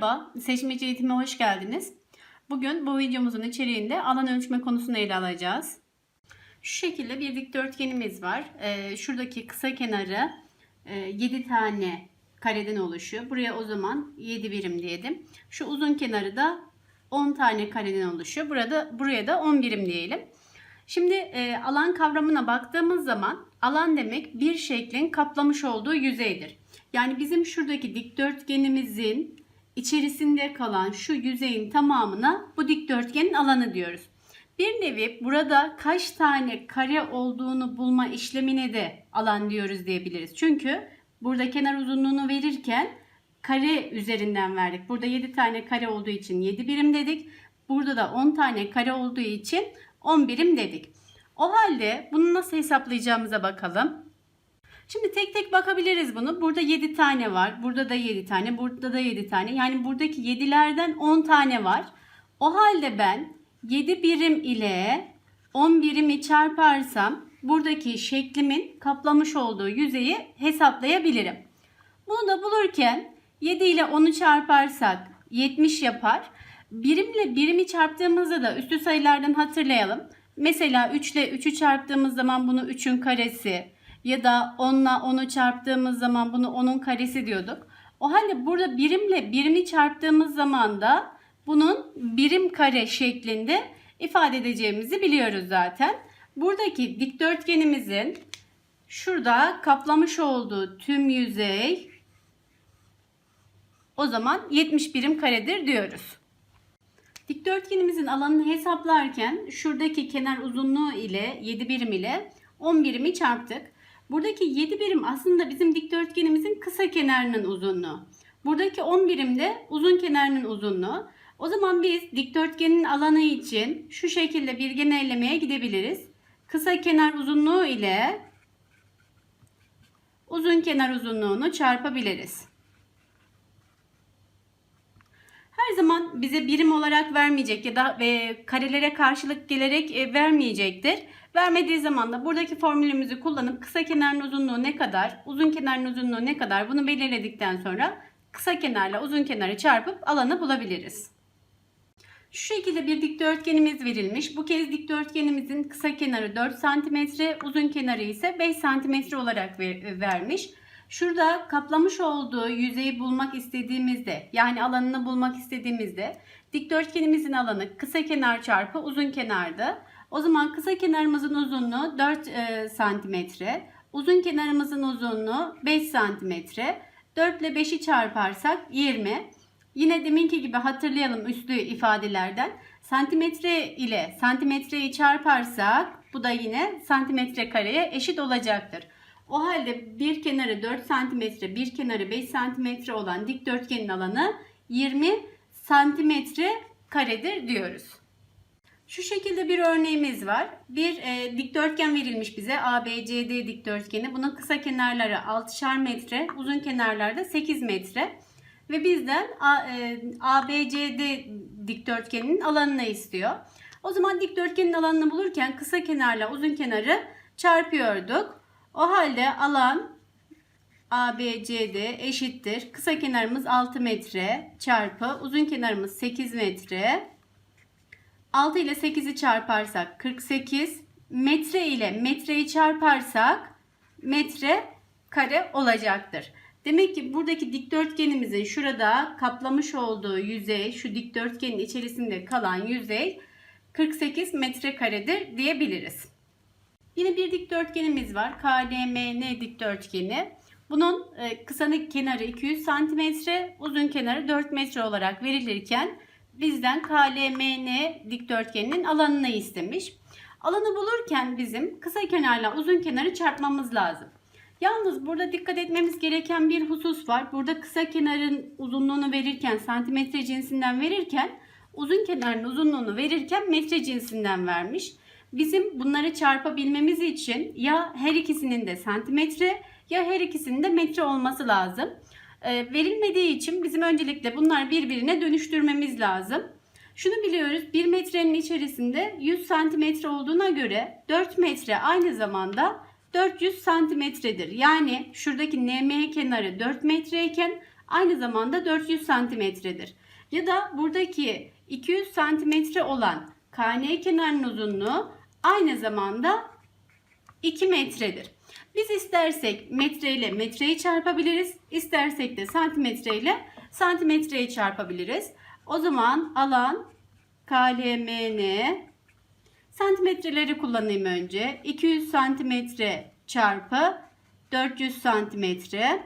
Merhaba, seçmeci eğitime hoş geldiniz. Bugün bu videomuzun içeriğinde alan ölçme konusunu ele alacağız. Şu şekilde bir dikdörtgenimiz var. Ee, şuradaki kısa kenarı e, 7 tane kareden oluşuyor. Buraya o zaman 7 birim diyelim. Şu uzun kenarı da 10 tane kareden oluşuyor. Burada buraya da 10 birim diyelim. Şimdi e, alan kavramına baktığımız zaman alan demek bir şeklin kaplamış olduğu yüzeydir. Yani bizim şuradaki dikdörtgenimizin içerisinde kalan şu yüzeyin tamamına bu dikdörtgenin alanı diyoruz. Bir nevi burada kaç tane kare olduğunu bulma işlemine de alan diyoruz diyebiliriz. Çünkü burada kenar uzunluğunu verirken kare üzerinden verdik. Burada 7 tane kare olduğu için 7 birim dedik. Burada da 10 tane kare olduğu için 10 birim dedik. O halde bunu nasıl hesaplayacağımıza bakalım. Şimdi tek tek bakabiliriz bunu. Burada 7 tane var. Burada da 7 tane. Burada da 7 tane. Yani buradaki 7'lerden 10 tane var. O halde ben 7 birim ile 10 birimi çarparsam buradaki şeklimin kaplamış olduğu yüzeyi hesaplayabilirim. Bunu da bulurken 7 ile 10'u çarparsak 70 yapar. Birimle birimi çarptığımızda da üstü sayılardan hatırlayalım. Mesela 3 ile 3'ü çarptığımız zaman bunu 3'ün karesi ya da 10 ile 10'u çarptığımız zaman bunu 10'un karesi diyorduk. O halde burada birimle birimi çarptığımız zaman da bunun birim kare şeklinde ifade edeceğimizi biliyoruz zaten. Buradaki dikdörtgenimizin şurada kaplamış olduğu tüm yüzey o zaman 70 birim karedir diyoruz. Dikdörtgenimizin alanını hesaplarken şuradaki kenar uzunluğu ile 7 birim ile 10 birimi çarptık. Buradaki 7 birim aslında bizim dikdörtgenimizin kısa kenarının uzunluğu. Buradaki 10 birim de uzun kenarının uzunluğu. O zaman biz dikdörtgenin alanı için şu şekilde bir genellemeye gidebiliriz. Kısa kenar uzunluğu ile uzun kenar uzunluğunu çarpabiliriz. Her zaman bize birim olarak vermeyecek ya da e, karelere karşılık gelerek e, vermeyecektir. Vermediği zaman da buradaki formülümüzü kullanıp kısa kenarın uzunluğu ne kadar, uzun kenarın uzunluğu ne kadar bunu belirledikten sonra kısa kenarla uzun kenarı çarpıp alanı bulabiliriz. Şu şekilde bir dikdörtgenimiz verilmiş. Bu kez dikdörtgenimizin kısa kenarı 4 cm, uzun kenarı ise 5 cm olarak ver, vermiş. Şurada kaplamış olduğu yüzeyi bulmak istediğimizde yani alanını bulmak istediğimizde dikdörtgenimizin alanı kısa kenar çarpı uzun kenardı. O zaman kısa kenarımızın uzunluğu 4 e, santimetre, uzun kenarımızın uzunluğu 5 santimetre. 4 ile 5'i çarparsak 20. Yine deminki gibi hatırlayalım üslü ifadelerden. Santimetre ile santimetreyi çarparsak bu da yine santimetre kareye eşit olacaktır. O halde bir kenarı 4 santimetre, bir kenarı 5 santimetre olan dikdörtgenin alanı 20 santimetre karedir diyoruz. Şu şekilde bir örneğimiz var. Bir e, dikdörtgen verilmiş bize. ABCD dikdörtgeni. Bunun kısa kenarları 6'şar metre, uzun kenarlarda 8 metre. Ve bizden A, e, ABCD dikdörtgeninin alanını istiyor. O zaman dikdörtgenin alanını bulurken kısa kenarla uzun kenarı çarpıyorduk. O halde alan ABCD eşittir. Kısa kenarımız 6 metre çarpı uzun kenarımız 8 metre. 6 ile 8'i çarparsak 48. Metre ile metreyi çarparsak metre kare olacaktır. Demek ki buradaki dikdörtgenimizin şurada kaplamış olduğu yüzey, şu dikdörtgenin içerisinde kalan yüzey 48 metrekaredir diyebiliriz. Yine bir dikdörtgenimiz var. KLMN dikdörtgeni. Bunun e, kısa kenarı 200 cm, uzun kenarı 4 metre olarak verilirken bizden KLMN dikdörtgeninin alanını istemiş. Alanı bulurken bizim kısa kenarla uzun kenarı çarpmamız lazım. Yalnız burada dikkat etmemiz gereken bir husus var. Burada kısa kenarın uzunluğunu verirken santimetre cinsinden verirken uzun kenarın uzunluğunu verirken metre cinsinden vermiş. Bizim bunları çarpabilmemiz için ya her ikisinin de santimetre ya her ikisinin de metre olması lazım. E, verilmediği için bizim öncelikle bunlar birbirine dönüştürmemiz lazım. Şunu biliyoruz 1 metrenin içerisinde 100 santimetre olduğuna göre 4 metre aynı zamanda 400 santimetredir. Yani şuradaki NM kenarı 4 metreyken aynı zamanda 400 santimetredir. Ya da buradaki 200 santimetre olan KN kenarının uzunluğu aynı zamanda 2 metredir. Biz istersek metre ile metreyi çarpabiliriz. istersek de santimetre ile santimetreyi çarpabiliriz. O zaman alan KLMN santimetreleri kullanayım önce. 200 santimetre çarpı 400 santimetre.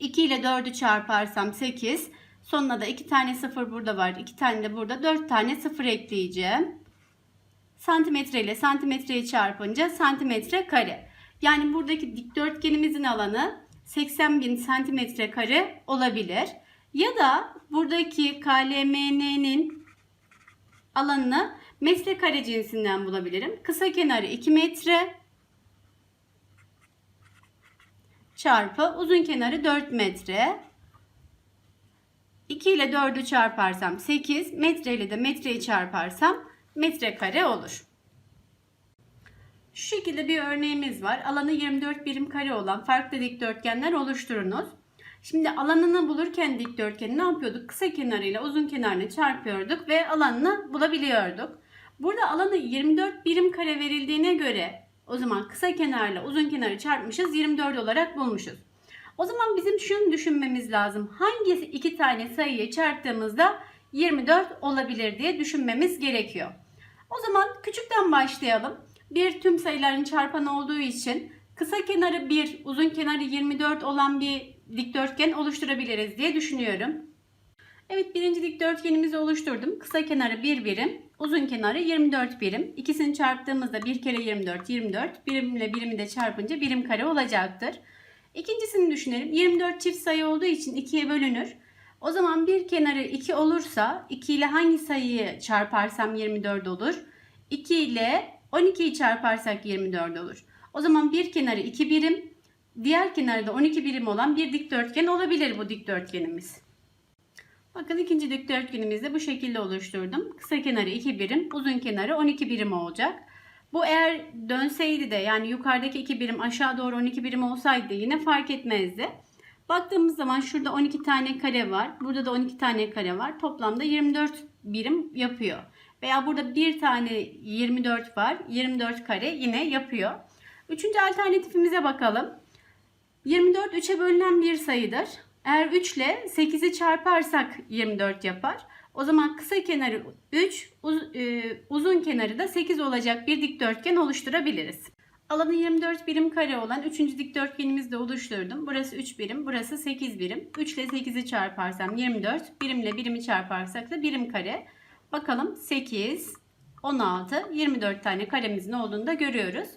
2 ile 4'ü çarparsam 8. Sonuna da 2 tane 0 burada var. 2 tane de burada. 4 tane 0 ekleyeceğim. Santimetre ile santimetreyi çarpınca santimetre kare. Yani buradaki dikdörtgenimizin alanı 80 bin santimetre kare olabilir. Ya da buradaki KLMN'nin alanını metre kare cinsinden bulabilirim. Kısa kenarı 2 metre çarpı uzun kenarı 4 metre. 2 ile 4'ü çarparsam 8, metre ile de metreyi çarparsam metrekare olur. Şu şekilde bir örneğimiz var. Alanı 24 birim kare olan farklı dikdörtgenler oluşturunuz. Şimdi alanını bulurken dikdörtgeni ne yapıyorduk? Kısa kenarıyla uzun kenarını çarpıyorduk ve alanını bulabiliyorduk. Burada alanı 24 birim kare verildiğine göre o zaman kısa kenarla uzun kenarı çarpmışız 24 olarak bulmuşuz. O zaman bizim şunu düşünmemiz lazım. Hangi iki tane sayıyı çarptığımızda 24 olabilir diye düşünmemiz gerekiyor. O zaman küçükten başlayalım. Bir tüm sayıların çarpanı olduğu için kısa kenarı 1, uzun kenarı 24 olan bir dikdörtgen oluşturabiliriz diye düşünüyorum. Evet birinci dikdörtgenimizi oluşturdum. Kısa kenarı 1 birim, uzun kenarı 24 birim. İkisini çarptığımızda 1 kere 24, 24. Birimle birimi de çarpınca birim kare olacaktır. İkincisini düşünelim. 24 çift sayı olduğu için 2'ye bölünür. O zaman bir kenarı 2 olursa 2 ile hangi sayıyı çarparsam 24 olur? 2 ile 12'yi çarparsak 24 olur. O zaman bir kenarı 2 birim, diğer kenarı da 12 birim olan bir dikdörtgen olabilir bu dikdörtgenimiz. Bakın ikinci dikdörtgenimizi de bu şekilde oluşturdum. Kısa kenarı 2 birim, uzun kenarı 12 birim olacak. Bu eğer dönseydi de yani yukarıdaki 2 birim aşağı doğru 12 birim olsaydı yine fark etmezdi. Baktığımız zaman şurada 12 tane kare var. Burada da 12 tane kare var. Toplamda 24 birim yapıyor. Veya burada bir tane 24 var. 24 kare yine yapıyor. Üçüncü alternatifimize bakalım. 24 3'e bölünen bir sayıdır. Eğer 3 ile 8'i çarparsak 24 yapar. O zaman kısa kenarı 3, uz, e, uzun kenarı da 8 olacak bir dikdörtgen oluşturabiliriz. Alanı 24 birim kare olan 3. dikdörtgenimizi de oluşturdum. Burası 3 birim, burası 8 birim. 3 ile 8'i çarparsam 24, birimle birimi çarparsak da birim kare. Bakalım 8, 16, 24 tane karemizin olduğunu da görüyoruz.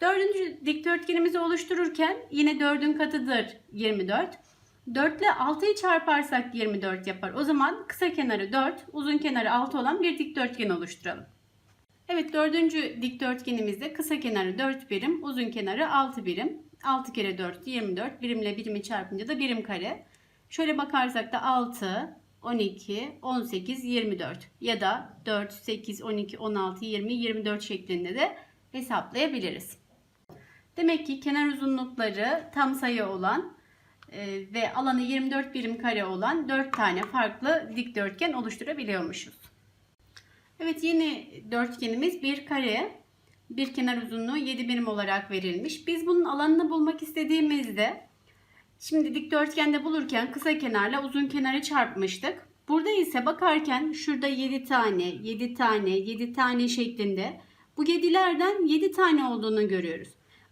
Dördüncü dikdörtgenimizi oluştururken yine 4'ün katıdır 24. 4 ile 6'yı çarparsak 24 yapar. O zaman kısa kenarı 4, uzun kenarı 6 olan bir dikdörtgen oluşturalım. Evet dördüncü dikdörtgenimizde kısa kenarı 4 birim, uzun kenarı 6 birim. 6 kere 4 24, birimle birimi çarpınca da birim kare. Şöyle bakarsak da 6, 12, 18, 24 ya da 4, 8, 12, 16, 20, 24 şeklinde de hesaplayabiliriz. Demek ki kenar uzunlukları tam sayı olan e, ve alanı 24 birim kare olan 4 tane farklı dikdörtgen oluşturabiliyormuşuz. Evet yeni dörtgenimiz bir kare. Bir kenar uzunluğu 7 birim olarak verilmiş. Biz bunun alanını bulmak istediğimizde şimdi dikdörtgende bulurken kısa kenarla uzun kenarı çarpmıştık. Burada ise bakarken şurada 7 tane, 7 tane, 7 tane şeklinde bu 7'lerden 7 tane olduğunu görüyoruz.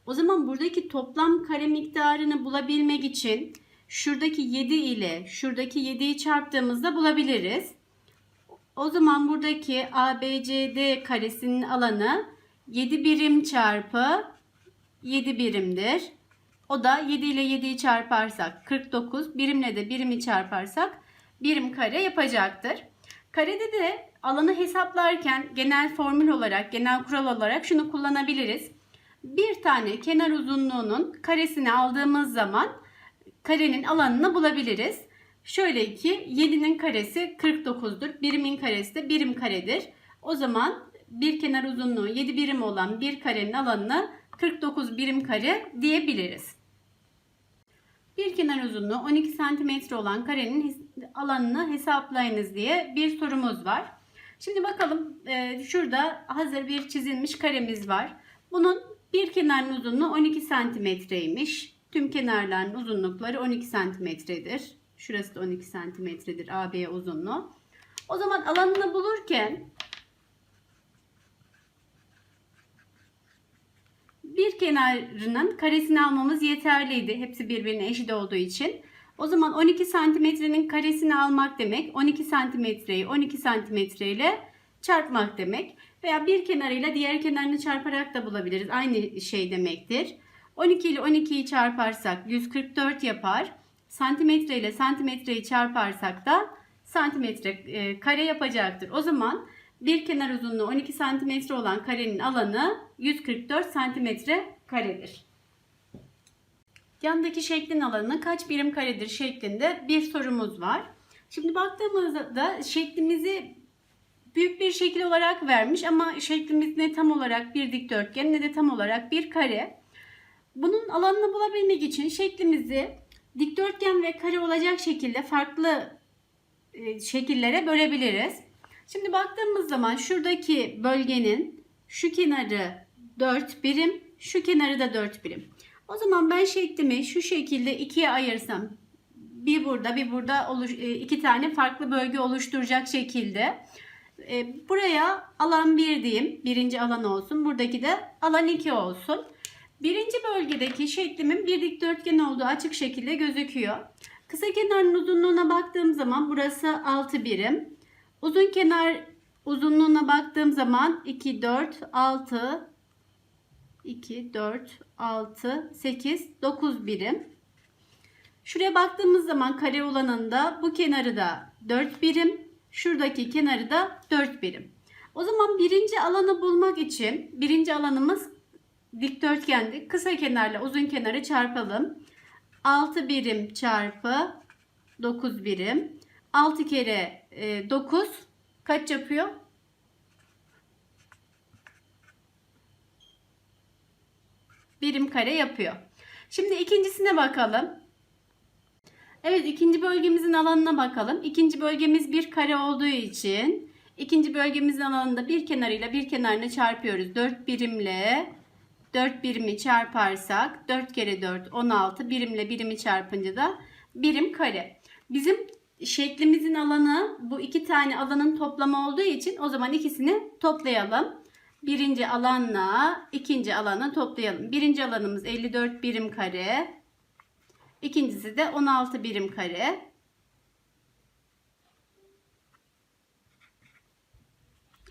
O zaman buradaki toplam kare miktarını bulabilmek için şuradaki 7 ile şuradaki 7'yi çarptığımızda bulabiliriz. O zaman buradaki ABCD karesinin alanı 7 birim çarpı 7 birimdir. O da 7 ile 7'yi çarparsak 49, birimle de birimi çarparsak birim kare yapacaktır. Karede de alanı hesaplarken genel formül olarak, genel kural olarak şunu kullanabiliriz. Bir tane kenar uzunluğunun karesini aldığımız zaman karenin alanını bulabiliriz. Şöyle ki 7'nin karesi 49'dur. Birimin karesi de birim karedir. O zaman bir kenar uzunluğu 7 birim olan bir karenin alanını 49 birim kare diyebiliriz. Bir kenar uzunluğu 12 cm olan karenin alanını hesaplayınız diye bir sorumuz var. Şimdi bakalım e, şurada hazır bir çizilmiş karemiz var. Bunun bir kenarın uzunluğu 12 santimetreymiş. Tüm kenarların uzunlukları 12 santimetredir. Şurası da 12 santimetredir AB uzunluğu. O zaman alanını bulurken bir kenarının karesini almamız yeterliydi. Hepsi birbirine eşit olduğu için. O zaman 12 santimetrenin karesini almak demek 12 santimetreyi 12 santimetre ile çarpmak demek. Veya bir kenarıyla diğer kenarını çarparak da bulabiliriz. Aynı şey demektir. 12 ile 12'yi çarparsak 144 yapar. Santimetre ile santimetreyi çarparsak da santimetre e, kare yapacaktır. O zaman bir kenar uzunluğu 12 santimetre olan karenin alanı 144 santimetre karedir. Yandaki şeklin alanı kaç birim karedir şeklinde bir sorumuz var. Şimdi baktığımızda şeklimizi büyük bir şekil olarak vermiş ama şeklimiz ne tam olarak bir dikdörtgen ne de tam olarak bir kare. Bunun alanını bulabilmek için şeklimizi dikdörtgen ve kare olacak şekilde farklı e, şekillere bölebiliriz. Şimdi baktığımız zaman şuradaki bölgenin şu kenarı 4 birim, şu kenarı da 4 birim. O zaman ben şeklimi şu şekilde ikiye ayırsam bir burada bir burada oluş, e, iki tane farklı bölge oluşturacak şekilde e, buraya alan 1 diyeyim. Birinci alan olsun. Buradaki de alan 2 olsun. Birinci bölgedeki şeklimin bir dikdörtgen olduğu açık şekilde gözüküyor. Kısa kenarın uzunluğuna baktığım zaman burası 6 birim. Uzun kenar uzunluğuna baktığım zaman 2, 4, 6, 2, 4, 6, 8, 9 birim. Şuraya baktığımız zaman kare olanında bu kenarı da 4 birim. Şuradaki kenarı da 4 birim. O zaman birinci alanı bulmak için birinci alanımız dikdörtgendi. Kısa kenarla uzun kenarı çarpalım. 6 birim çarpı 9 birim. 6 kere e, 9 kaç yapıyor? Birim kare yapıyor. Şimdi ikincisine bakalım. Evet ikinci bölgemizin alanına bakalım. İkinci bölgemiz bir kare olduğu için ikinci bölgemizin alanında bir kenarıyla bir kenarını çarpıyoruz. 4 birimle 4 birimi çarparsak 4 kere 4 16 birimle birimi çarpınca da birim kare. Bizim şeklimizin alanı bu iki tane alanın toplamı olduğu için o zaman ikisini toplayalım. Birinci alanla ikinci alanı toplayalım. Birinci alanımız 54 birim kare. İkincisi de 16 birim kare.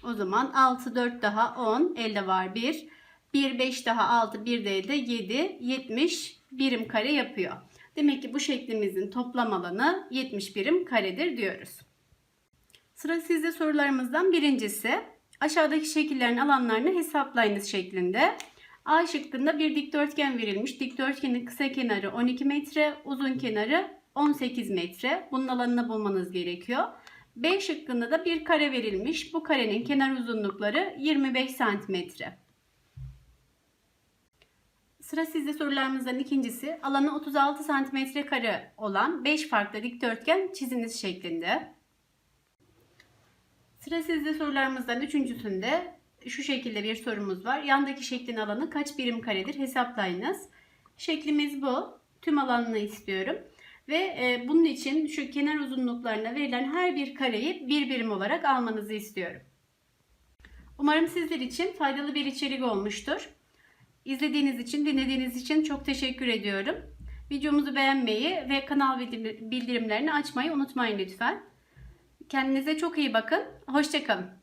O zaman 6 4 daha 10 elde var 1. 1 5 daha 6 1 de elde 7 70 birim kare yapıyor. Demek ki bu şeklimizin toplam alanı 70 birim karedir diyoruz. Sıra sizde sorularımızdan birincisi. Aşağıdaki şekillerin alanlarını hesaplayınız şeklinde. A şıkkında bir dikdörtgen verilmiş. Dikdörtgenin kısa kenarı 12 metre, uzun kenarı 18 metre. Bunun alanını bulmanız gerekiyor. B şıkkında da bir kare verilmiş. Bu karenin kenar uzunlukları 25 santimetre. Sıra sizde sorularımızdan ikincisi. Alanı 36 santimetre kare olan 5 farklı dikdörtgen çiziniz şeklinde. Sıra sizde sorularımızdan üçüncüsünde şu şekilde bir sorumuz var. Yandaki şeklin alanı kaç birim karedir hesaplayınız. Şeklimiz bu. Tüm alanını istiyorum. Ve e, bunun için şu kenar uzunluklarına verilen her bir kareyi bir birim olarak almanızı istiyorum. Umarım sizler için faydalı bir içerik olmuştur. İzlediğiniz için, dinlediğiniz için çok teşekkür ediyorum. Videomuzu beğenmeyi ve kanal bildirimlerini açmayı unutmayın lütfen. Kendinize çok iyi bakın. Hoşçakalın.